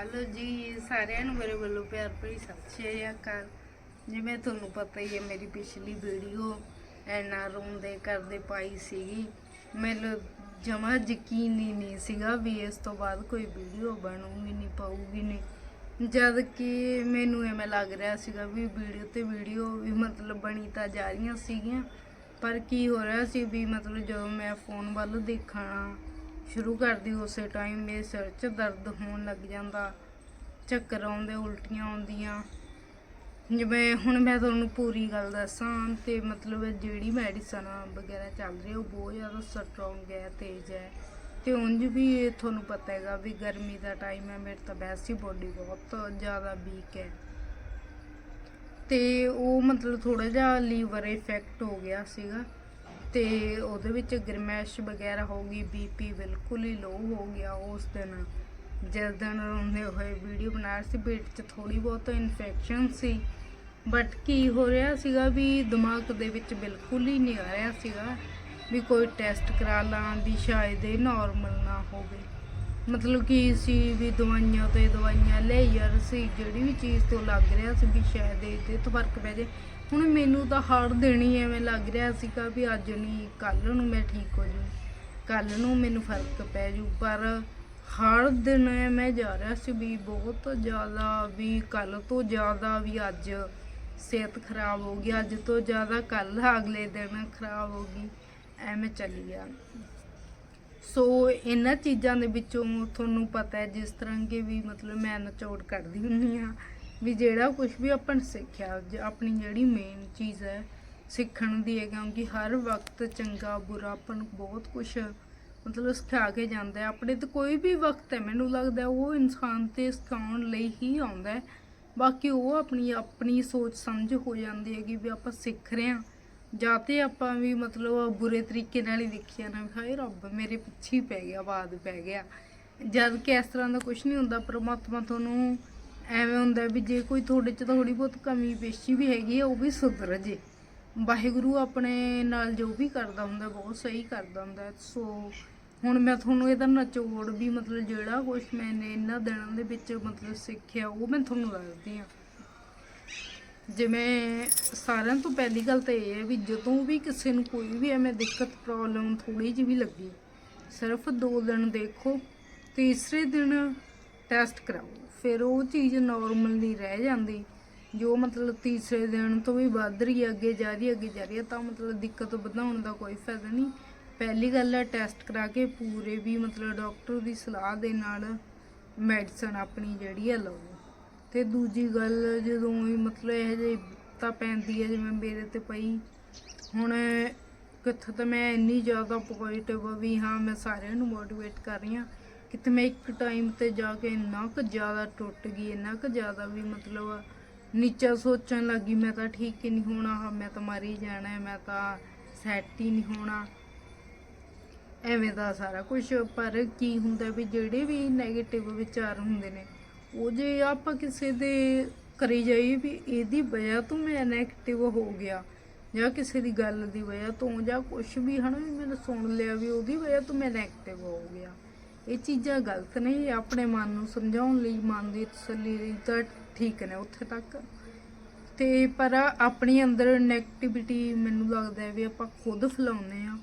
Hello ਜੀ, ਸਾਰਿਆਂ ਨੂੰ ਮੇਰੇ ਵੱਲੋਂ ਪਿਆਰ ਭਰੀ ਸਤਿ ਸ਼੍ਰੀ ਅਕਾਲ। ਜਿਵੇਂ ਤੁਹਾਨੂੰ ਪਤਾ ਹੀ ਹੈ, ਮੇਰੀ ਪਿਛਲੀ ਵੀਡੀਓ ਐਨ ਐਨਾ ਦੇ ਕਰਦੇ ਪਾਈ ਸੀਗੀ। ਮੈਨੂੰ ਜਮਾ ਯਕੀਨ ਹੀ ਨਹੀਂ ਸੀਗਾ ਵੀ ਇਸ ਤੋਂ ਬਾਅਦ ਕੋਈ ਵੀਡੀਓ ਬਣੂਗੀ ਨਹੀਂ ਪਾਊਗੀ ਨਹੀਂ ਜਦ ਕਿ ਮੈਨੂੰ ਐਵੇਂ ਲੱਗ ਰਿਹਾ ਸੀਗਾ ਵੀ ਵੀਡੀਓ ਤੇ ਵੀਡੀਓ ਵੀ ਮਤਲਬ ਬਣੀ ਤਾਂ ਜਾ ਰਹੀਆਂ ਸੀਗੀਆਂ, ਪਰ ਕੀ ਹੋ ਰਿਹਾ ਸੀ ਵੀ ਮਤਲਬ ਜਦੋਂ ਮੈਂ ਫੋਨ ਵੱਲ ਦੇਖਣਾ ਸ਼ੁਰੂ ਕਰਦੀ, ਉਸੇ ਟਾਈਮ ਮੇਰੇ ਸਿਰ 'ਚ ਦਰਦ ਹੋਣ ਲੱਗ ਜਾਂਦਾ। ਚੱਕਰ ਆਉਂਦੇ, ਉਲਟੀਆਂ ਆਉਂਦੀਆਂ। ਜਿਵੇਂ ਹੁਣ ਮੈਂ ਤੁਹਾਨੂੰ ਪੂਰੀ ਗੱਲ ਦੱਸਾਂ ਤੇ ਮਤਲਬ ਜਿਹੜੀ ਮੈਡੀਸਨ ਵਗੈਰਾ ਚੱਲ ਰਹੀ, ਉਹ ਬਹੁਤ ਜ਼ਿਆਦਾ ਸਟਰੋਂਗ ਹੈ, ਤੇਜ਼ ਹੈ। ਤੇ ਉਂਝ ਵੀ ਇਹ ਤੁਹਾਨੂੰ ਪਤਾ ਹੈਗਾ ਵੀ ਗਰਮੀ ਦਾ ਟਾਈਮ ਹੈ, ਮੇਰੇ ਤਾਂ ਵੈਸੇ ਹੀ ਬੋਡੀ ਬਹੁਤ ਜ਼ਿਆਦਾ ਵੀਕ ਹੈ। ਤੇ ਉਹ ਮਤਲਬ ਥੋੜਾ ਜਿਹਾ ਲੀਵਰ ਇਫੈਕਟ ਹੋ ਗਿਆ ਸੀਗਾ। ਤੇ ਉਹਦੇ ਵਿੱਚ ਗਰਮੈਸ਼ ਵਗੈਰਾ ਹੋ ਗਈ ਬੀਪੀ ਬਿਲਕੁਲ ਹੀ ਲੋ ਹੋ ਗਿਆ ਉਸ ਦਿਨ। ਜਿਸ ਦਿਨ ਰੋਂਦੇ ਹੋਏ ਵੀਡੀਓ ਬਣਾ ਰਹੀ ਸੀ, ਪੇਟ 'ਚ ਥੋੜੀ ਬਹੁਤ ਇਨਫੈਕਸ਼ਨ ਸੀ। ਬਟ ਕੀ ਹੋ ਰਿਹਾ ਸੀਗਾ ਵੀ ਦਿਮਾਗ ਦੇ ਵਿੱਚ ਬਿਲਕੁਲ ਹੀ ਨਹੀਂ ਆ ਰਿਹਾ ਸੀਗਾ ਵੀ ਕੋਈ ਟੈਸਟ ਕਰਾ ਲਾਂ ਵੀ ਸ਼ਾਇਦ ਇਹ ਨਾਰਮਲ ਨਾ ਹੋਵੇ। ਮਤਲਬ ਕਿ ਸੀ ਵੀ ਦਵਾਈਆਂ ਤੇ ਦਵਾਈਆਂ ਲੈ ਯਾਰ ਸੀ, ਜਿਹੜੀ ਵੀ ਚੀਜ਼ ਤੋਂ ਲੱਗ ਰਿਹਾ ਸੀ ਵੀ ਸ਼ਾਇਦ ਇਹਦੇ ਤੋਂ ਫ਼ਰਕ ਪੈ ਜੇ ਹੁਣ ਮੈਨੂੰ ਤਾਂ ਹਰ ਦਿਨ ਹੀ ਐਵੇਂ ਲੱਗ ਰਿਹਾ ਸੀਗਾ ਵੀ ਅੱਜ ਨਹੀਂ ਕੱਲ ਨੂੰ ਮੈਂ ਠੀਕ ਹੋ ਜੂ ਕੱਲ ਨੂੰ ਮੈਨੂੰ ਫ਼ਰਕ ਪੈ ਜੂ ਪਰ ਹਰ ਦਿਨ ਮੈਂ ਜਾ ਰਿਹਾ ਸੀ ਵੀ ਬਹੁਤ ਜ਼ਿਆਦਾ, ਵੀ ਕੱਲ ਤੋਂ ਜ਼ਿਆਦਾ ਵੀ ਅੱਜ ਸਿਹਤ ਖਰਾਬ ਹੋ ਗਈ, ਅੱਜ ਤੋਂ ਜ਼ਿਆਦਾ ਕੱਲ ਅਗਲੇ ਦਿਨ ਖਰਾਬ ਹੋ ਗਈ, ਐਵੇਂ ਚੱਲੀ ਗਿਆ ਸੋ ਇਹਨਾਂ ਚੀਜ਼ਾਂ ਦੇ ਵਿੱਚੋਂ ਤੁਹਾਨੂੰ ਪਤਾ ਹੈ, ਜਿਸ ਤਰ੍ਹਾਂ ਕਿ ਵੀ ਮਤਲਬ ਮੈਂ ਨਿਚੋੜ ਕੱਢਦੀ ਹੁੰਦੀ ਆ ਵੀ ਜਿਹੜਾ ਕੁਝ ਵੀ ਆਪਾਂ ਸਿੱਖਿਆ, ਜ- ਆਪਣੀ ਜਿਹੜੀ ਮੇਨ ਚੀਜ਼ ਹੈ, ਸਿੱਖਣ ਦੀ ਹੈ, ਕਿਉਂਕਿ ਹਰ ਵਕਤ ਚੰਗਾ, ਬੁਰਾ ਆਪਾਂ ਨੂੰ ਬਹੁਤ ਕੁਝ ਮਤਲਬ ਸਿਖਾ ਕੇ ਜਾਂਦਾ ਹੈ। ਆਪਣੇ ਤੇ ਕੋਈ ਵੀ ਵਕਤ ਹੈ, ਮੈਨੂੰ ਲੱਗਦਾ ਉਹ ਇਨਸਾਨ ਤੇ ਸਿਖਾਉਣ ਲਈ ਹੀ ਆਉਂਦਾ ਹੈ। ਬਾਕੀ ਉਹ ਆਪਣੀ ਆਪਣੀ ਸੋਚ ਸਮਝ ਹੋ ਜਾਂਦੀ ਹੈ ਕਿ ਵੀ ਆਪਾਂ ਸਿੱਖ ਰਹੇ ਹਾਂ, ਜਾਂ ਤੇ ਆਪਾਂ ਵੀ ਮਤਲਬ ਬੁਰੇ ਤਰੀਕੇ ਨਾਲ ਹੀ ਦੇਖਿਆ ਨਾ, ਵੀ ਹਾਏ ਰੱਬ, ਮੇਰੇ ਪਿੱਛੇ ਹੀ ਪੈ ਗਿਆ, ਬਾਦ ਪੈ ਗਿਆ। ਜਦ ਕਿ ਇਸ ਤਰ੍ਹਾਂ ਦਾ ਕੁਝ ਨਹੀਂ ਹੁੰਦਾ, ਪਰਮਾਤਮਾ ਤੁਹਾਨੂੰ ਐਵੇਂ ਹੁੰਦਾ ਵੀ ਜੇ ਕੋਈ ਤੁਹਾਡੇ 'ਚ ਥੋੜੀ ਬਹੁਤ ਕਮੀ ਪੇਸ਼ੀ ਵੀ ਹੈਗੀ ਆ, ਉਹ ਵੀ ਸੁਧਰ ਜੇ। ਵਾਹਿਗੁਰੂ ਆਪਣੇ ਨਾਲ ਜੋ ਵੀ ਕਰਦਾ ਹੁੰਦਾ, ਬਹੁਤ ਸਹੀ ਕਰਦਾ ਹੁੰਦਾ। ਸੋ ਹੁਣ ਮੈਂ ਤੁਹਾਨੂੰ ਇਹਦਾ ਨਚੋੜ ਵੀ ਮਤਲਬ ਜਿਹੜਾ ਕੁਝ ਮੈਨੇ ਇਹਨਾਂ ਦਿਨਾਂ ਦੇ ਵਿੱਚ ਮਤਲਬ ਸਿੱਖਿਆ, ਉਹ ਮੈਂ ਤੁਹਾਨੂੰ ਦੱਸਦੀ ਹਾਂ। ਜਿਵੇਂ ਸਾਰਿਆਂ ਤੋਂ ਪਹਿਲੀ ਗੱਲ ਤਾਂ ਇਹ ਹੈ ਵੀ ਜਦੋਂ ਵੀ ਕਿਸੇ ਨੂੰ ਕੋਈ ਵੀ ਐਵੇਂ ਦਿੱਕਤ ਪ੍ਰੋਬਲਮ ਥੋੜੀ ਜਿਹੀ ਵੀ ਲੱਗੀ, ਸਿਰਫ 2 ਦਿਨ ਦੇਖੋ, ਤੀਸਰੇ ਦਿਨ ਟੈਸਟ ਕਰਾਓ। ਫਿਰ ਉਹ ਚੀਜ਼ ਨਾਰਮਲ ਨਹੀਂ ਰਹਿ ਜਾਂਦੀ। ਜੋ ਮਤਲਬ ਤੀਸਰੇ ਦਿਨ ਤੋਂ ਵੀ ਵੱਧ ਰਹੀ ਹੈ ਅੱਗੇ ਜਾ ਰਹੀ ਹੈ ਅੱਗੇ ਜਾ ਰਹੀ ਹੈ ਤਾਂ ਮਤਲਬ ਦਿੱਕਤ ਵਧਾਉਣ ਦਾ ਕੋਈ ਫਾਇਦਾ ਨਹੀਂ। ਪਹਿਲੀ ਗੱਲ ਹੈ ਟੈਸਟ ਕਰਾ ਕੇ ਪੂਰੇ ਵੀ ਮਤਲਬ ਡਾਕਟਰ ਦੀ ਸਲਾਹ ਦੇ ਨਾਲ ਮੈਡੀਸਨ ਆਪਣੀ ਜਿਹੜੀ ਹੈ ਲਓ। ਤੇ ਦੂਜੀ ਗੱਲ ਜਦੋਂ ਵੀ ਮਤਲਬ ਇਹ ਜਿਹੀ ਤਾਂ ਪੈਂਦੀ ਹੈ ਜਿਵੇਂ ਮੇਰੇ ਤੇ ਪਈ, ਹੁਣ ਕਿੱਥੇ ਤਾਂ ਮੈਂ ਇੰਨੀ ਜ਼ਿਆਦਾ ਪੋਜ਼ਿਟਿਵ ਵੀ ਹਾਂ, ਮੈਂ ਸਾਰਿਆਂ ਨੂੰ ਮੋਟੀਵੇਟ ਕਰ ਰਹੀ ਹਾਂ। ਕਿਤੇ ਮੈਂ ਇੱਕ ਟਾਈਮ ਤੇ ਜਾ ਕੇ ਇੰਨਾ ਕੁ ਜ਼ਿਆਦਾ ਟੁੱਟ ਗਈ, ਇੰਨਾ ਕੁ ਜ਼ਿਆਦਾ ਵੀ ਮਤਲਬ ਨੀਚਾ ਸੋਚਣ ਲੱਗੀ ਮੈਂ ਤਾਂ ਠੀਕ ਹੀ ਨਹੀਂ ਹੋਣਾ ਮੈਂ ਤਾਂ ਮਰ ਹੀ ਜਾਣਾ, ਮੈਂ ਤਾਂ ਸੈੱਟ ਹੀ ਨਹੀਂ ਹੋਣਾ। ਐਵੇਂ ਦਾ ਸਾਰਾ ਕੁਝ ਪਰ ਕੀ ਹੁੰਦਾ ਵੀ ਜਿਹੜੇ ਵੀ ਨੈਗੇਟਿਵ ਵਿਚਾਰ ਹੁੰਦੇ ਨੇ, ਉਹ ਜੇ ਆਪਾਂ ਕਿਸੇ ਦੇ ਕਰੀ ਜਾਈਏ ਵੀ ਇਹਦੀ ਵਜ੍ਹਾ ਤੋਂ ਮੈਂ ਨੈਗੇਟਿਵ ਹੋ ਗਿਆ, ਜਾਂ ਕਿਸੇ ਦੀ ਗੱਲ ਦੀ ਵਜ੍ਹਾ ਤੋਂ, ਜਾਂ ਕੁਝ ਵੀ, ਹਨਾ, ਵੀ ਮੈਨੂੰ ਸੁਣ ਲਿਆ ਵੀ ਉਹਦੀ ਵਜ੍ਹਾ ਤੋਂ ਮੈਂ ਨੈਗੇਟਿਵ ਹੋ ਗਿਆ। ਇਹ ਚੀਜ਼ਾਂ ਗਲਤ ਨੇ, ਇਹ ਆਪਣੇ ਮਨ ਨੂੰ ਸਮਝਾਉਣ ਲਈ ਮਨ ਦੀ ਤਸੱਲੀ ਲਈ ਤਾਂ ਠੀਕ ਨੇ ਉੱਥੇ ਤੱਕ। ਤੇ ਪਰ ਆਪਣੀ ਅੰਦਰ 네ਗੇਟਿਵਿਟੀ ਮੈਨੂੰ ਲੱਗਦਾ ਹੈ ਵੀ ਆਪਾਂ ਖੁਦ ਫੈਲਾਉਂਦੇ ਆ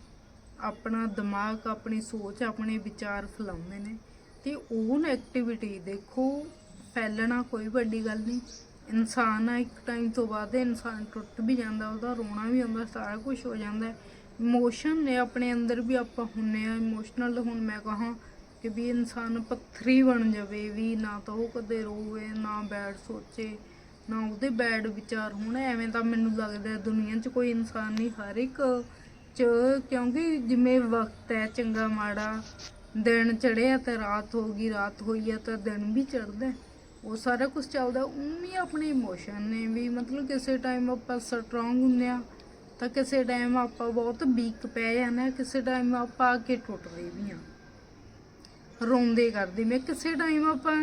ਆਪਣਾ ਦਿਮਾਗ, ਆਪਣੀ ਸੋਚ, ਆਪਣੇ ਵਿਚਾਰ ਫੈਲਾਉਂਦੇ ਨੇ। ਤੇ ਉਹ 네ਗੇਟਿਵਿਟੀ ਦੇਖੋ, ਫੈਲਣਾ ਕੋਈ ਵੱਡੀ ਗੱਲ ਨਹੀਂ। ਇਨਸਾਨ ਆ, ਇੱਕ ਟਾਈਮ ਤੋਂ ਬਾਅਦ ਇਨਸਾਨ ਟੁੱਟ ਵੀ ਜਾਂਦਾ, ਉਹਦਾ ਰੋਣਾ ਵੀ ਆਉਂਦਾ, ਸਾਰਾ ਕੁਝ ਹੋ ਜਾਂਦਾ। ਇਮੋਸ਼ਨ ਨੇ ਆਪਣੇ ਅੰਦਰ ਵੀ ਆਪਾਂ ਹੁੰਨੇ ਆ ਇਮੋਸ਼ਨਲ ਹੁਣ ਮੈਂ ਕਹਾਂ ਕਿ ਵੀ ਇਨਸਾਨ ਪੱਥਰੀ ਬਣ ਜਾਵੇ, ਵੀ ਨਾ ਤਾਂ ਉਹ ਕਦੇ ਰੋਵੇ, ਨਾ ਬੈਡ ਸੋਚੇ, ਨਾ ਉਹਦੇ ਬੈਡ ਵਿਚਾਰ ਹੋਣ। ਐਵੇਂ ਤਾਂ ਮੈਨੂੰ ਲੱਗਦਾ ਹੈ ਦੁਨੀਆ 'ਚ ਕੋਈ ਇਨਸਾਨ ਨਹੀਂ, ਹਰ ਇੱਕ 'ਚ, ਕਿਉਂਕਿ ਜਿਵੇਂ ਵਕਤ ਹੈ ਚੰਗਾ ਮਾੜਾ, ਦਿਨ ਚੜਿਆ ਤੇ ਰਾਤ ਹੋ ਗਈ, ਰਾਤ ਹੋਈ ਹੈ ਤਾਂ ਦਿਨ ਵੀ ਚੜਦਾ ਉਹ ਸਾਰਾ ਕੁਝ ਚੱਲਦਾ, ਉਵੇਂ ਆਪਣੇ ਇਮੋਸ਼ਨ ਨੇ ਵੀ, ਮਤਲਬ ਕਿਸੇ ਟਾਈਮ ਆਪਾਂ ਸਟਰੋਂਗ ਹੁੰਦੇ ਆ, ਤਾਂ ਕਿਸੇ ਟਾਈਮ ਆਪਾਂ ਬਹੁਤ ਵੀਕ ਪੈ ਜਾਂਦੇ ਹਾਂ ਕਿਸੇ ਟਾਈਮ ਆਪਾਂ ਆ ਕੇ ਟੁੱਟਦੇ ਵੀ ਆ। ਰੋਂਦੇ ਕਰਦੇ। ਮੈਂ ਕਿਸੇ ਟਾਈਮ ਆਪਾਂ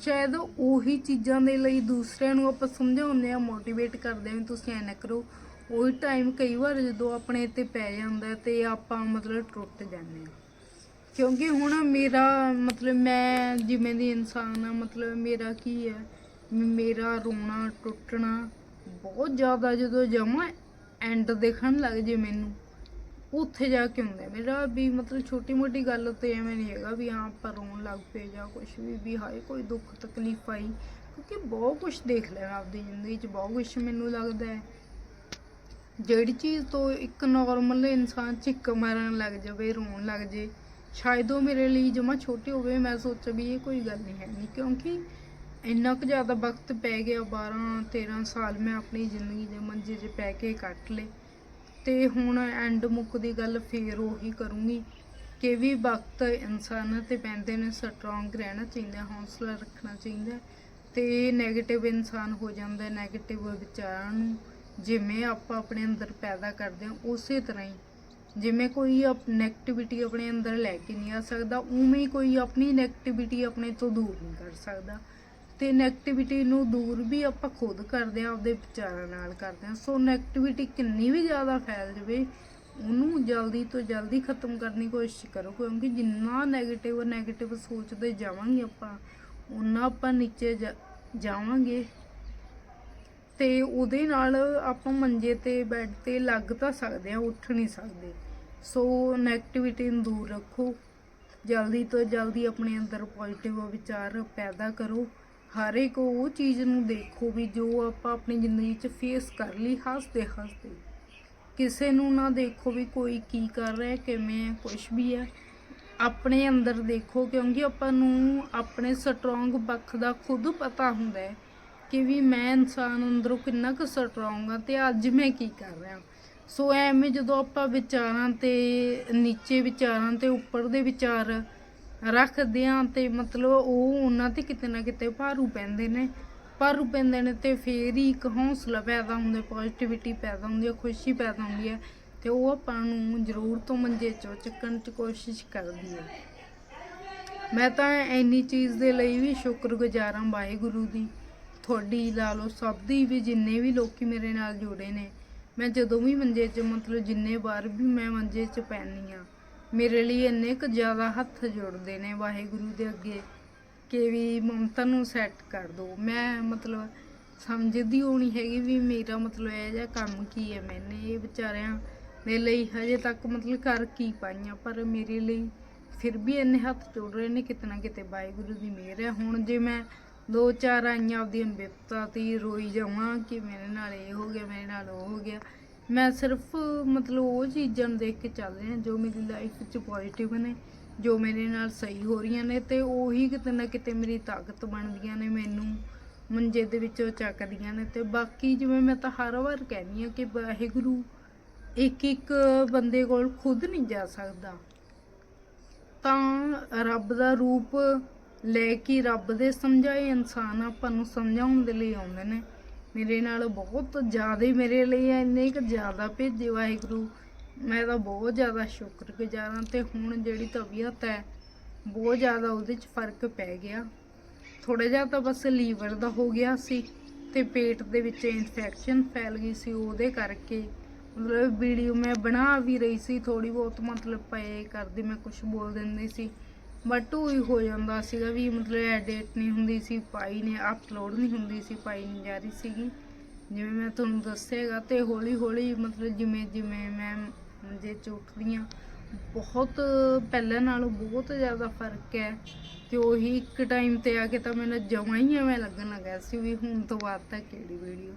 ਸ਼ਾਇਦ ਉਹੀ ਚੀਜ਼ਾਂ ਦੇ ਲਈ ਦੂਸਰਿਆਂ ਨੂੰ ਆਪਾਂ ਸਮਝਾਉਂਦੇ ਆ ਮੋਟੀਵੇਟ ਕਰਦੇ ਆ ਵੀ ਤੁਸੀਂ ਐ ਨਾ ਕਰੋ। ਉਹੀ ਟਾਈਮ ਕਈ ਵਾਰ ਜਦੋਂ ਆਪਣੇ ਤੇ ਪੈ ਜਾਂਦਾ ਤੇ ਆਪਾਂ ਮਤਲਬ ਟੁੱਟ ਜਾਂਦੇ ਆ ਕਿਉਂਕਿ ਹੁਣ ਮੇਰਾ ਮਤਲਬ ਮੈਂ ਜਿਵੇਂ ਦੀ ਇਨਸਾਨ ਆ ਮਤਲਬ ਮੇਰਾ ਕੀ ਹੈ? ਮੇਰਾ ਰੋਣਾ, ਟੁੱਟਣਾ ਬਹੁਤ ਜ਼ਿਆਦਾ ਜਦੋਂ ਜਮਾ ਐਂਡ ਦੇਖਣ ਲੱਗ ਜੇ ਮੈਨੂੰ। ਉੱਥੇ ਜਾ ਕੇ ਹੁੰਦਾ ਮੇਰਾ ਵੀ ਮਤਲਬ ਛੋਟੀ ਮੋਟੀ ਗੱਲ ਤੇ ਐਵੇਂ ਨਹੀਂ ਹੈਗਾ ਵੀ ਹਾਂ ਆਪਾਂ ਰੋਣ ਲੱਗ ਪਏ ਜਾਂ ਕੁਝ ਵੀ ਵੀ ਹਾਏ ਕੋਈ ਦੁੱਖ ਤਕਲੀਫ ਆਈ। ਕਿਉਂਕਿ ਬਹੁਤ ਕੁਝ ਦੇਖ ਲਿਆ ਮੈਂ ਆਪਦੀ ਜ਼ਿੰਦਗੀ 'ਚ, ਬਹੁਤ ਕੁਝ ਮੈਨੂੰ ਲੱਗਦਾ ਹੈ। ਜਿਹੜੀ ਚੀਜ਼ ਤੋਂ ਇੱਕ ਨਾਰਮਲ ਇਨਸਾਨ ਚਿੱਕ ਮਾਰਨ ਲੱਗ ਜਾਵੇ, ਰੋਣ ਲੱਗ ਜੇ, ਸ਼ਾਇਦ ਉਹ ਮੇਰੇ ਲਈ ਜਮਾ ਛੋਟੀ ਹੋਵੇ, ਮੈਂ ਸੋਚਿਆ ਵੀ ਇਹ ਕੋਈ ਗੱਲ ਨਹੀਂ ਹੈ ਨਹੀਂ ਕਿਉਂਕਿ ਇੰਨਾ ਕੁ ਜ਼ਿਆਦਾ ਵਕਤ ਪੈ ਗਿਆ 12 13 ਸਾਲ ਮੈਂ ਆਪਣੀ ਜ਼ਿੰਦਗੀ ਦੇ ਮੰਜੇ 'ਚ ਪੈ ਕੇ ਕੱਟ ਲਏ। ਤੇ ਹੁਣ ਐਂਡ ਮੁੱਕ ਦੀ ਗੱਲ ਫੇਰ ਉਹੀ ਕਰੂੰਗੀ ਕਿ ਵੀ ਵਕਤ ਇਨਸਾਨਾਂ ਤੇ ਪੈਂਦੇ ਨੇ ਸਟਰੋਂਗ ਰਹਿਣਾ ਚਾਹੀਦਾ, ਹੌਸਲਾ ਰੱਖਣਾ ਚਾਹੀਦਾ ਤੇ 네ਗੇਟਿਵ ਇਨਸਾਨ ਹੋ ਜਾਂਦਾ 네ਗੇਟਿਵ ਵਿਚਾਰਾਂ ਨੂੰ ਜਿਵੇਂ ਆਪਾਂ ਆਪਣੇ ਅੰਦਰ ਪੈਦਾ ਕਰਦੇ ਹਾਂ, ਉਸੇ ਤਰ੍ਹਾਂ ਹੀ ਜਿਵੇਂ ਕੋਈ ਨੈਗੇਟਿਵਿਟੀ ਆਪਣੇ ਅੰਦਰ ਲੈ ਕੇ ਨਹੀਂ ਆ ਸਕਦਾ, ਉਵੇਂ ਹੀ ਕੋਈ ਆਪਣੀ ਨੈਗੇਟਿਵਿਟੀ ਆਪਣੇ ਤੋਂ ਦੂਰ ਨਹੀਂ ਕਰ ਸਕਦਾ। ਤੇ 네ਗੇਟਿਵਿਟੀ ਨੂੰ ਦੂਰ ਵੀ ਆਪਾਂ ਖੁਦ ਕਰਦੇ ਆ ਆਪਦੇ ਵਿਚਾਰਾਂ ਨਾਲ ਕਰਦੇ ਆ ਸੋ 네ਗੇਟਿਵਿਟੀ ਕਿੰਨੀ ਵੀ ਜ਼ਿਆਦਾ ਫੈਲ ਜਵੇ, ਉਹਨੂੰ ਜਲਦੀ ਤੋਂ ਜਲਦੀ ਖਤਮ ਕਰਨ ਦੀ ਕੋਸ਼ਿਸ਼ ਕਰੋ। ਕਿਉਂਕਿ ਜਿੰਨਾ 네ਗੇਟਿਵ ਨੈਗੇਟਿਵ ਸੋਚਦੇ ਜਾਵਾਂਗੇ ਆਪਾਂ ਉਹਨਾਂ ਆਪਾਂ ਨੀਚੇ ਜਾਵਾਂਗੇ। ਤੇ ਉਹਦੇ ਨਾਲ ਆਪਾਂ ਮੰਜੇ ਤੇ ਬੈੱਡ ਤੇ ਲੱਗ ਤਾਂ ਸਕਦੇ ਆ ਉੱਠ ਨਹੀਂ ਸਕਦੇ। ਸੋ 네ਗੇਟਿਵਿਟੀ ਨੂੰ ਦੂਰ ਰੱਖੋ। ਜਲਦੀ ਤੋਂ ਜਲਦੀ ਆਪਣੇ ਅੰਦਰ ਪੋਜ਼ਿਟਿਵ ਵਿਚਾਰ ਪੈਦਾ ਕਰੋ। ਹਰ ਇੱਕ ਉਹ ਚੀਜ਼ ਨੂੰ ਦੇਖੋ ਵੀ ਜੋ ਆਪਾਂ ਆਪਣੀ ਜ਼ਿੰਦਗੀ 'ਚ ਫੇਸ ਕਰ ਲਈ, ਹੱਸਦੇ ਹੱਸਦੇ। ਕਿਸੇ ਨੂੰ ਨਾ ਦੇਖੋ ਵੀ ਕੋਈ ਕੀ ਕਰ ਰਿਹਾ, ਕਿਵੇਂ ਹੈ ਕੁਝ ਵੀ ਹੈ। ਆਪਣੇ ਅੰਦਰ ਦੇਖੋ, ਕਿਉਂਕਿ ਆਪਾਂ ਨੂੰ ਆਪਣੇ ਸਟਰੋਂਗ ਪੱਖ ਦਾ ਖੁਦ ਪਤਾ ਹੁੰਦਾ ਹੈ ਕਿ ਵੀ ਮੈਂ ਇਨਸਾਨ ਅੰਦਰੋਂ ਕਿੰਨਾ ਕੁ ਸਟਰੋਂਗ ਆ ਤੇ ਅੱਜ ਮੈਂ ਕੀ ਕਰ ਰਿਹਾ। ਸੋ ਐਵੇਂ ਜਦੋਂ ਆਪਾਂ ਵਿਚਾਰਾਂ ਤੇ, ਨੀਚੇ ਵਿਚਾਰਾਂ ਤੇ, ਉੱਪਰ ਦੇ ਵਿਚਾਰ ਰੱਖਦੇ ਆ ਤੇ ਮਤਲਬ ਉਹ ਉਹਨਾਂ ਤੇ ਕਿਤੇ ਨਾ ਕਿਤੇ ਭਾਰੂ ਪੈਂਦੇ ਨੇ। ਭਾਰੂ ਪੈਂਦੇ ਨੇ ਤੇ ਫੇਰ ਹੀ ਇੱਕ ਹੌਸਲਾ ਪੈਦਾ ਹੁੰਦਾ ਪੋਜ਼ਿਟਿਵਿਟੀ ਪੈਦਾ ਹੁੰਦੀ ਹੈ, ਖੁਸ਼ੀ ਪੈਦਾ ਹੁੰਦੀ ਹੈ ਤੇ ਉਹ ਆਪਾਂ ਨੂੰ ਜ਼ਰੂਰ ਤੋਂ ਮੰਜੇ ਚੋਂ ਚੱਕਣ ਦੀ ਕੋਸ਼ਿਸ਼ ਕਰਦੀ ਹੈ। ਮੈਂ ਤਾਂ ਇੰਨੀ ਚੀਜ਼ ਦੇ ਲਈ ਵੀ ਸ਼ੁਕਰਗੁਜ਼ਾਰ ਹਾਂ ਵਾਹਿਗੁਰੂ ਦੀ। ਤੁਹਾਡੀ ਲਾ ਲਓ ਸਭ ਦੀ ਵੀ ਜਿੰਨੇ ਵੀ ਲੋਕੀ ਮੇਰੇ ਨਾਲ ਜੁੜੇ ਨੇ, ਮੈਂ ਜਦੋਂ ਵੀ ਮੰਜੇ 'ਚ ਮਤਲਬ ਜਿੰਨੇ ਵਾਰ ਵੀ ਮੈਂ ਮੰਜੇ 'ਚ ਪੈਂਦੀ ਆ ਮੇਰੇ ਲਈ ਇੰਨੇ ਕੁ ਜ਼ਿਆਦਾ ਹੱਥ ਜੁੜਦੇ ਨੇ ਵਾਹਿਗੁਰੂ ਦੇ ਅੱਗੇ ਕਿ ਵੀ ਮਮਤਾ ਨੂੰ ਸੈੱਟ ਕਰ ਦੋ। ਮੈਂ ਮਤਲਬ ਸਮਝਦੀ ਹੋਣੀ ਹੈਗੀ ਵੀ ਮੇਰਾ ਮਤਲਬ ਇਹ ਜਿਹਾ ਕੰਮ ਕੀ ਹੈ ਮੈਨੇ। ਇਹ ਵਿਚਾਰਿਆਂ ਦੇ ਲਈ ਹਜੇ ਤੱਕ ਮਤਲਬ ਕਰ ਕੀ ਪਾਈਆਂ, ਪਰ ਮੇਰੇ ਲਈ ਫਿਰ ਵੀ ਇੰਨੇ ਹੱਥ ਜੁੜ ਰਹੇ ਨੇ ਕਿਤੇ ਨਾ ਕਿਤੇ ਵਾਹਿਗੁਰੂ ਦੀ ਮਿਹਰ ਹੈ। ਹੁਣ ਜੇ ਮੈਂ ਦੋ ਚਾਰ ਆਈਆਂ ਆਪਦੀ ਬਿਪਤਾ ਤੇ ਰੋਈ ਜਾਵਾਂ ਕਿ ਮੇਰੇ ਨਾਲ ਇਹ ਹੋ ਗਿਆ, ਮੇਰੇ ਨਾਲ ਉਹ ਹੋ ਗਿਆ ਮੈਂ ਸਿਰਫ ਮਤਲਬ ਉਹ ਚੀਜ਼ਾਂ ਨੂੰ ਦੇਖ ਕੇ ਚੱਲ ਰਹੀ ਹਾਂ ਜੋ ਮੇਰੀ ਲਾਈਫ 'ਚ ਪੋਜ਼ਿਟਿਵ ਨੇ, ਜੋ ਮੇਰੇ ਨਾਲ ਸਹੀ ਹੋ ਰਹੀਆਂ ਨੇ ਤੇ ਉਹੀ ਕਿਤੇ ਨਾ ਕਿਤੇ ਮੇਰੀ ਤਾਕਤ ਬਣਦੀਆਂ ਨੇ, ਮੈਨੂੰ ਮੰਜੇ ਦੇ ਵਿੱਚੋਂ ਚੱਕਦੀਆਂ ਨੇ ਤੇ ਬਾਕੀ ਜਿਵੇਂ ਮੈਂ ਤਾਂ ਹਰ ਵਾਰ ਕਹਿੰਦੀ ਆ ਕਿ ਵਾਹਿਗੁਰੂ ਇੱਕ ਇੱਕ ਬੰਦੇ ਕੋਲ ਖੁਦ ਨਹੀਂ ਜਾ ਸਕਦਾ। ਤਾਂ ਰੱਬ ਦਾ ਰੂਪ ਲੈ ਕੇ ਰੱਬ ਦੇ ਸਮਝਾਏ ਇਨਸਾਨ ਆਪਾਂ ਨੂੰ ਸਮਝਾਉਣ ਦੇ ਲਈ ਆਉਂਦੇ ਨੇ। ਮੇਰੇ ਨਾਲ ਬਹੁਤ ਜ਼ਿਆਦਾ ਮੇਰੇ ਲਈ ਇੰਨੇ ਕੁ ਜ਼ਿਆਦਾ ਭੇਜੇ ਵਾਹਿਗੁਰੂ। ਮੈਂ ਤਾਂ ਬਹੁਤ ਜ਼ਿਆਦਾ ਸ਼ੁਕਰਗੁਜ਼ਾਰ ਹਾਂ ਤੇ ਹੁਣ ਜਿਹੜੀ ਤਬੀਅਤ ਹੈ, ਬਹੁਤ ਜ਼ਿਆਦਾ ਉਹਦੇ 'ਚ ਫ਼ਰਕ ਪੈ ਗਿਆ। ਥੋੜਾ ਜਿਹਾ ਤਾਂ ਬਸ ਲੀਵਰ ਦਾ ਹੋ ਗਿਆ ਸੀ ਤੇ ਪੇਟ ਦੇ ਵਿੱਚ ਇਨਫੈਕਸ਼ਨ ਫੈਲ ਗਈ ਸੀ ਉਹਦੇ ਕਰਕੇ। ਮਤਲਬ ਵੀਡੀਓ ਮੈਂ ਬਣਾ ਵੀ ਰਹੀ ਸੀ ਥੋੜੀ ਬਹੁਤ ਮਤਲਬ ਪਏ ਕਰਦੀ ਮੈਂ ਕੁਝ ਬੋਲ ਦਿੰਦੀ ਸੀ। ਬਟ ਉਹ ਹੀ ਹੋ ਜਾਂਦਾ ਸੀਗਾ ਵੀ ਮਤਲਬ ਐਡਿਟ ਨਹੀਂ ਹੁੰਦੀ ਸੀ ਪਾਈ ਨੇ ਅਪਲੋਡ ਨਹੀਂ ਹੁੰਦੀ ਸੀ ਪਾਈ ਨਹੀਂ ਜਾ ਰਹੀ ਸੀਗੀ। ਜਿਵੇਂ ਮੈਂ ਤੁਹਾਨੂੰ ਦੱਸਿਆਗਾ ਤੇ ਹੌਲੀ ਹੌਲੀ ਮਤਲਬ ਜਿਵੇਂ ਜਿਵੇਂ ਮੈਂ ਜੇ ਉੱਠਦੀ ਹਾਂ, ਬਹੁਤ ਪਹਿਲਾਂ ਨਾਲੋਂ ਬਹੁਤ ਜ਼ਿਆਦਾ ਫ਼ਰਕ ਹੈ। ਤੇ ਉਹੀ ਇੱਕ ਟਾਈਮ ਤੇ ਆ ਕੇ ਤਾਂ ਮੈਨੂੰ ਜਮਾਂ ਹੀ ਐਵੇਂ ਲੱਗਣ ਲੱਗਾ ਸੀ ਵੀ ਹੁਣ ਤੋਂ ਬਾਅਦ ਤਾਂ ਕਿਹੜੀ ਵੀਡੀਓ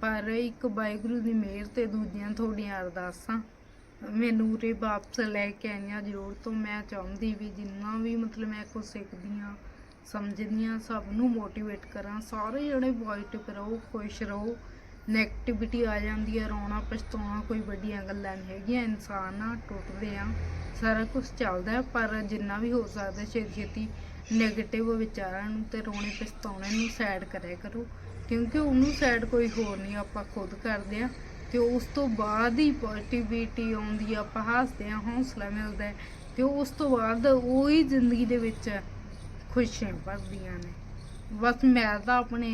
ਪਰ ਇੱਕ ਵਾਹਿਗੁਰੂ ਦੀ ਮਿਹਰ ਤੇ ਦੂਜੀਆਂ ਤੁਹਾਡੀਆਂ ਅਰਦਾਸਾਂ। ਮੈਨੂੰ ਉਰੇ ਵਾਪਸ ਲੈ ਕੇ ਆਈਆਂ ਜ਼ਰੂਰ ਤੋਂ। ਮੈਂ ਚਾਹੁੰਦੀ ਵੀ ਜਿੰਨਾ ਵੀ ਮਤਲਬ ਮੈਂ ਕੁਛ ਸਿੱਖਦੀ ਹਾਂ, ਸਮਝਦੀ ਹਾਂ, ਸਭ ਨੂੰ ਮੋਟੀਵੇਟ ਕਰਾਂ। ਸਾਰੇ ਜਣੇ ਪੋਜ਼ਿਟਿਵ ਰਹੋ, ਖੁਸ਼ ਰਹੋ। ਨੈਗੇਟਿਵਿਟੀ ਆ ਜਾਂਦੀ ਹੈ ਰੋਣਾ ਪਛਤਾਉਣਾ ਕੋਈ ਵੱਡੀਆਂ ਗੱਲਾਂ ਨਹੀਂ ਹੈਗੀਆਂ। ਇਨਸਾਨ ਆ, ਟੁੱਟਦੇ ਆ, ਸਾਰਾ ਕੁਝ ਚੱਲਦਾ ਪਰ ਜਿੰਨਾ ਵੀ ਹੋ ਸਕਦਾ ਛੇਤੀ ਛੇਤੀ ਨੈਗੇਟਿਵ ਵਿਚਾਰਾਂ ਨੂੰ ਤੇ ਰੋਣੇ ਪਛਤਾਉਣੇ ਨੂੰ ਸੈਡ ਕਰਿਆ ਕਰੋ। ਕਿਉਂਕਿ ਉਹਨੂੰ ਸੈਡ ਕੋਈ ਹੋਰ ਨਹੀਂ, ਆਪਾਂ ਖੁਦ ਕਰਦੇ ਆ ਤੇ ਉਸ ਤੋਂ ਬਾਅਦ ਹੀ ਪੋਜ਼ਿਟਿਵਿਟੀ ਆਉਂਦੀ ਆ, ਆਪਾਂ ਹੱਸਦੇ ਆ ਹੌਸਲਾ ਮਿਲਦਾ ਹੈ ਤੇ ਉਸ ਤੋਂ ਬਾਅਦ ਉਹੀ ਜ਼ਿੰਦਗੀ ਦੇ ਵਿੱਚ ਖੁਸ਼ੀਆਂ ਭਰਦੀਆਂ ਨੇ। ਬਸ ਮੈਂ ਤਾਂ ਆਪਣੇ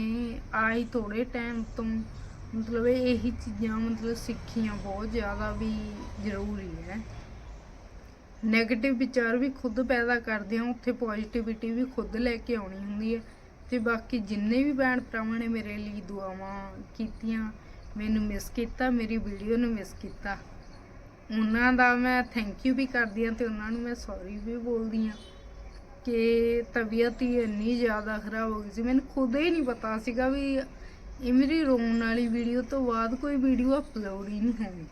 ਆਈ ਥੋੜੇ ਟਾਈਮ ਤੋਂ ਮਤਲਬ ਇਹੀ ਚੀਜ਼ਾਂ ਮਤਲਬ ਸਿੱਖੀਆਂ ਬਹੁਤ ਜ਼ਿਆਦਾ ਵੀ ਜ਼ਰੂਰੀ ਹੈ। 네ਗੇਟਿਵ ਵਿਚਾਰ ਵੀ ਖੁਦ ਪੈਦਾ ਕਰਦੇ ਹਾਂ ਉੱਥੇ ਪੋਜ਼ਿਟਿਵਿਟੀ ਵੀ ਖੁਦ ਲੈ ਕੇ ਆਉਣੀ ਹੁੰਦੀ ਹੈ ਤੇ ਬਾਕੀ ਜਿੰਨੇ ਵੀ ਭੈਣ ਭਰਾਵਾਂ ਨੇ ਮੇਰੇ ਲਈ ਦੁਆਵਾਂ ਕੀਤੀਆਂ ਮੈਨੂੰ ਮਿਸ ਕੀਤਾ, ਮੇਰੀ ਵੀਡੀਓ ਨੂੰ ਮਿਸ ਕੀਤਾ। ਉਹਨਾਂ ਦਾ ਮੈਂ ਥੈਂਕ ਯੂ ਵੀ ਕਰਦੀ ਹਾਂ ਤੇ ਉਹਨਾਂ ਨੂੰ ਮੈਂ ਸੌਰੀ ਵੀ ਬੋਲਦੀ ਹਾਂ ਕਿ ਤਬੀਅਤ ਹੀ ਇੰਨੀ ਜ਼ਿਆਦਾ ਖਰਾਬ ਹੋ ਗਈ ਸੀ। ਮੈਨੂੰ ਖੁਦ ਹੀ ਨਹੀਂ ਪਤਾ ਸੀਗਾ ਵੀ ਇਹ ਮੇਰੀ ਰੋਣ ਵਾਲੀ ਵੀਡੀਓ ਤੋਂ ਬਾਅਦ ਕੋਈ ਵੀਡੀਓ ਅਪਲੋਡ ਹੀ ਨਹੀਂ ਹੋਣੀ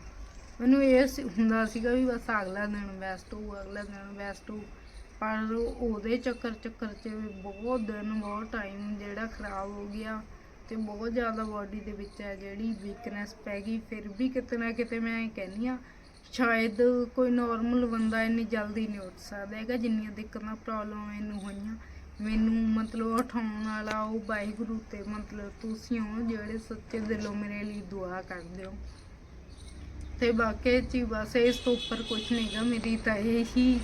ਮੈਨੂੰ ਇਹ ਸੀ- ਹੁੰਦਾ ਸੀਗਾ ਵੀ ਬਸ ਅਗਲਾ ਦਿਨ ਬੈਸਟ ਹੋਊ, ਅਗਲਾ ਦਿਨ ਬੈਸਟ ਹੋਊ। ਪਰ ਉਹਦੇ ਚੱਕਰ ਚੱਕਰ 'ਚ ਬਹੁਤ ਦਿਨ, ਬਹੁਤ ਟਾਈਮ ਜਿਹੜਾ ਖਰਾਬ ਹੋ ਗਿਆ। ਤੇ ਬਹੁਤ ਜ਼ਿਆਦਾ ਬਾਡੀ ਦੇ ਵਿੱਚ ਹੈ ਜਿਹੜੀ ਵੀਕਨੈਸ ਪੈ ਗਈ। ਫਿਰ ਵੀ ਕਿਤੇ ਨਾ ਕਿਤੇ ਮੈਂ ਕਹਿੰਦੀ ਆ ਸ਼ਾਇਦ ਕੋਈ ਨਾਰਮਲ ਬੰਦਾ ਇੰਨੀ ਜਲਦੀ ਨਹੀਂ ਉੱਠ ਸਕਦਾ ਹੈਗਾ, ਜਿੰਨੀਆਂ ਦਿੱਕਤਾਂ ਪ੍ਰੋਬਲਮ ਮੈਨੂੰ ਹੋਈਆਂ। ਮੈਨੂੰ ਮਤਲਬ ਉਠਾਉਣ ਵਾਲਾ ਉਹ ਵਾਹਿਗੁਰੂ ਤੇ ਮਤਲਬ ਤੁਸੀਂ ਹੋ, ਜਿਹੜੇ ਸੱਚੇ ਦਿਲੋਂ ਮੇਰੇ ਲਈ ਦੁਆ ਕਰਦੇ ਹੋ। ਤੇ ਬਾਕੀ ਚ ਬਸ ਇਸ ਤੋਂ ਉੱਪਰ ਕੁਝ ਨਹੀਂਗਾ ਮੇਰੀ ਤਾਂ ਇਹ ਹੀ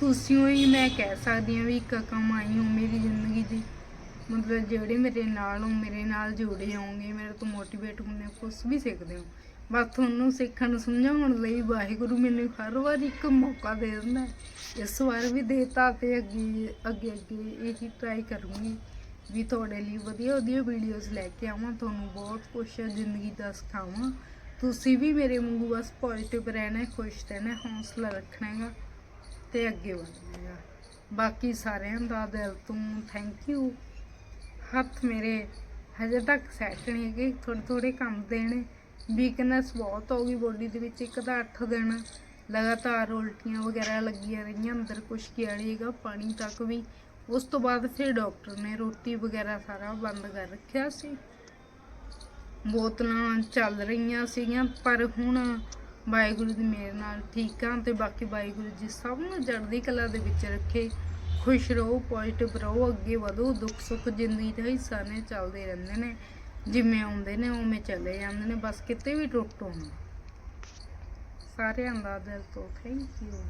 ਤੁਸੀਂ ਹੀ ਮੈਂ ਕਹਿ ਸਕਦੀ ਹਾਂ ਵੀ ਇੱਕ ਕਮਾਈ ਹੋ ਮੇਰੀ ਜ਼ਿੰਦਗੀ ਦੀ। ਮਤਲਬ ਜਿਹੜੇ ਮੇਰੇ ਨਾਲ ਹੋ ਮੇਰੇ ਨਾਲ ਜੁੜੇ ਹੋਣਗੇ ਮੇਰੇ ਤੋਂ ਮੋਟੀਵੇਟ ਹੁੰਦੇ ਕੁਝ ਵੀ ਸਿੱਖਦੇ ਹੋ। ਬਸ ਤੁਹਾਨੂੰ ਸਿੱਖਣ ਸਮਝਾਉਣ ਲਈ ਵਾਹਿਗੁਰੂ ਮੈਨੂੰ ਹਰ ਵਾਰ ਇੱਕ ਮੌਕਾ ਦੇ ਦਿੰਦਾ ਇਸ ਵਾਰ ਵੀ ਦੇਤਾ ਤੇ ਅੱਗੇ ਅੱਗੇ ਅੱਗੇ ਇਹੀ ਟਰਾਈ ਕਰੂੰਗੀ ਵੀ ਤੁਹਾਡੇ ਲਈ ਵਧੀਆ ਵਧੀਆ ਵੀਡੀਓਜ਼ ਲੈ ਕੇ ਆਵਾਂ ਤੁਹਾਨੂੰ ਬਹੁਤ ਕੁਝ ਜ਼ਿੰਦਗੀ ਦਾ ਸਿਖਾਵਾਂ। ਤੁਸੀਂ ਵੀ ਮੇਰੇ ਵਾਂਗੂ ਬਸ ਪੋਜ਼ਿਟਿਵ ਰਹਿਣਾ ਖੁਸ਼ ਰਹਿਣਾ ਹੈ, ਹੌਸਲਾ ਰੱਖਣਾ ਹੈਗਾ ਤੇ ਅੱਗੇ ਵਧਣਾ ਹੈਗਾ। ਬਾਕੀ ਸਾਰਿਆਂ ਦਾ ਦਿਲ ਤੋਂ ਥੈਂਕ ਯੂ ਹੱਥ ਮੇਰੇ ਹਜੇ ਤੱਕ ਸੈੱਟ ਨਹੀਂ ਹੈਗੇ ਥੋੜੇ ਥੋੜੇ ਕੰਮ ਦੇਣੇ। ਵੀਕਨੈਸ ਬਹੁਤ ਹੋ ਗਈ ਬੋਡੀ ਦੇ ਵਿੱਚ, ਇੱਕ ਤਾਂ 8 ਦਿਨ ਲਗਾਤਾਰ ਉਲਟੀਆਂ ਵਗੈਰਾ ਲੱਗੀਆਂ ਰਹੀਆਂ, ਅੰਦਰ ਕੁਛ ਗਿਆ ਨਹੀਂ ਪਾਣੀ ਤੱਕ ਵੀ। ਉਸ ਤੋਂ ਬਾਅਦ ਫਿਰ ਡਾਕਟਰ ਨੇ ਰੋਟੀ ਵਗੈਰਾ ਸਾਰਾ ਬੰਦ ਕਰ ਰੱਖਿਆ ਸੀ। ਬੋਤਲਾਂ ਚੱਲ ਰਹੀਆਂ ਸੀਗੀਆਂ, ਪਰ ਹੁਣ ਵਾਹਿਗੁਰੂ ਦੀ ਮਿਹਰ ਨਾਲ ਠੀਕ ਆ ਤੇ ਬਾਕੀ ਵਾਹਿਗੁਰੂ ਜੀ ਸਭ ਨੂੰ ਚੜ੍ਹਦੀ ਕਲਾ ਦੇ ਵਿੱਚ ਰੱਖੇ। ਖੁਸ਼ ਰਹੋ ਪੋਜ਼ਿਟਿਵ ਰਹੋ, ਅੱਗੇ ਵਧੋ, ਦੁੱਖ ਸੁੱਖ ਜ਼ਿੰਦਗੀ ਦਾ ਹਿੱਸਾ ਨੇ, ਚੱਲਦੇ ਰਹਿੰਦੇ ਨੇ। ਜਿਵੇਂ ਆਉਂਦੇ ਨੇ, ਉਵੇਂ ਚਲੇ ਜਾਂਦੇ ਨੇ। ਬਸ ਕਿਤੇ ਵੀ ਟੁੱਟੋ ਨਾ ਸਾਰਿਆਂ ਦਾ ਦਿਲ ਤੋਂ ਥੈਂਕ ਯੂ